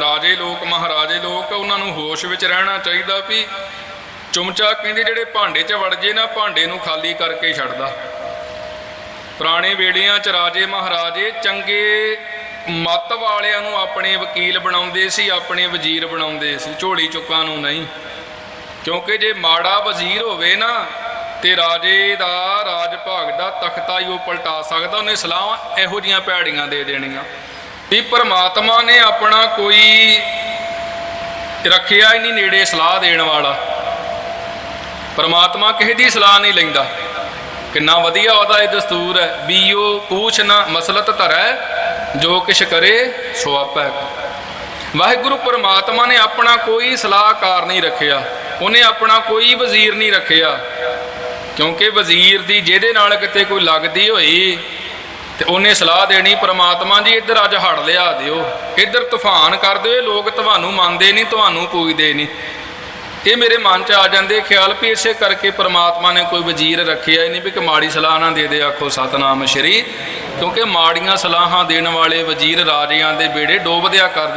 ਰਾਜੇ ਲੋਕ, ਮਹਾਰਾਜੇ ਲੋਕ, ਉਹਨਾਂ ਨੂੰ ਹੋਸ਼ ਵਿੱਚ ਰਹਿਣਾ ਚਾਹੀਦਾ ਵੀ ਚਮਚਾ ਕਹਿੰਦੇ ਜਿਹੜੇ ਭਾਂਡੇ 'ਚ ਵੜ ਜੇ ਨਾ, ਭਾਂਡੇ ਨੂੰ ਖਾਲੀ ਕਰਕੇ ਛੱਡਦਾ। ਪੁਰਾਣੇ ਵੇੜਿਆਂ 'ਚ ਰਾਜੇ, ਮਹਾਰਾਜੇ ਚੰਗੇ ਮੱਤ ਵਾਲਿਆਂ ਨੂੰ ਆਪਣੇ ਵਕੀਲ ਬਣਾਉਂਦੇ ਸੀ, ਆਪਣੇ ਵਜ਼ੀਰ ਬਣਾਉਂਦੇ ਸੀ, ਝੋਲੀ ਚੁੱਕਾਂ ਨੂੰ ਨਹੀਂ। ਕਿਉਂਕਿ ਜੇ ਮਾੜਾ ਵਜ਼ੀਰ ਹੋਵੇ ਨਾ, ਤੇ ਰਾਜੇ ਦਾ ਰਾਜ ਭਾਗ ਦਾ ਤਖਤਾ ਹੀ ਉਹ ਪਲਟਾ ਸਕਦਾ, ਉਹਨੇ ਸਲਾਹਾਂ ਇਹੋ ਜੀਆਂ ਭੈੜੀਆਂ ਦੇ ਦੇਣੀਆਂ। ਵੀ ਪਰਮਾਤਮਾ ਨੇ ਆਪਣਾ ਕੋਈ ਰੱਖਿਆ ਹੀ ਨਹੀਂ ਨੇੜੇ ਸਲਾਹ ਦੇਣ ਵਾਲਾ। ਪਰਮਾਤਮਾ ਕਿਸੇ ਦੀ ਸਲਾਹ ਨਹੀਂ ਲੈਂਦਾ। ਕਿੰਨਾ ਵਧੀਆ ਉਹਦਾ ਇਹ ਦਸਤੂਰ ਹੈ ਬੀਓ ਪੂਛ ਨਾ ਮਸਲਤ ਧਰੈ, ਜੋ ਕਿਛ ਕਰੇ ਸੋ ਆਪੈ। ਵਾਹਿਗੁਰੂ ਪਰਮਾਤਮਾ ਨੇ ਆਪਣਾ ਕੋਈ ਸਲਾਹਕਾਰ ਨਹੀਂ ਰੱਖਿਆ। ਉਹਨੇ ਆਪਣਾ ਕੋਈ ਵਜ਼ੀਰ ਨਹੀਂ ਰੱਖਿਆ। ਕਿਉਂਕਿ ਵਜ਼ੀਰ ਦੀ ਜਿਹਦੇ ਨਾਲ ਕਿਤੇ ਕੋਈ ਲੱਗਦੀ ਹੋਈ ਤੇ ਉਹਨੇ ਸਲਾਹ ਦੇਣੀ, ਪ੍ਰਮਾਤਮਾ ਜੀ ਇੱਧਰ ਅੱਜ ਹੜ ਲਿਆ ਦਿਓ। ਇੱਧਰ ਤੂਫਾਨ ਕਰ ਦਿਓ, ਇਹ ਲੋਕ ਤੁਹਾਨੂੰ ਮੰਨਦੇ ਨਹੀਂ, ਤੁਹਾਨੂੰ ਪੂਜਦੇ ਨਹੀਂ। ਇਹ ਮੇਰੇ ਮਨ 'ਚ ਆ ਜਾਂਦੇ, ਖਿਆਲ ਵੀ ਇਸੇ ਕਰਕੇ ਪ੍ਰਮਾਤਮਾ ਨੇ ਕੋਈ ਵਜ਼ੀਰ ਰੱਖਿਆ ਹੀ ਨਹੀਂ ਵੀ ਕਿ ਮਾੜੀ ਸਲਾਹ ਨਾ ਦੇ ਦੇ, ਆਖੋ ਸਤਨਾਮ ਸ਼੍ਰੀ। ਕਿਉਂਕਿ ਮਾੜੀਆਂ ਸਲਾਹਾਂ ਦੇਣ ਵਾਲੇ ਵਜ਼ੀਰ ਰਾਜਿਆਂ ਦੇ ਬੇੜੇ ਡੋਬਦਿਆ ਕਰਦੇ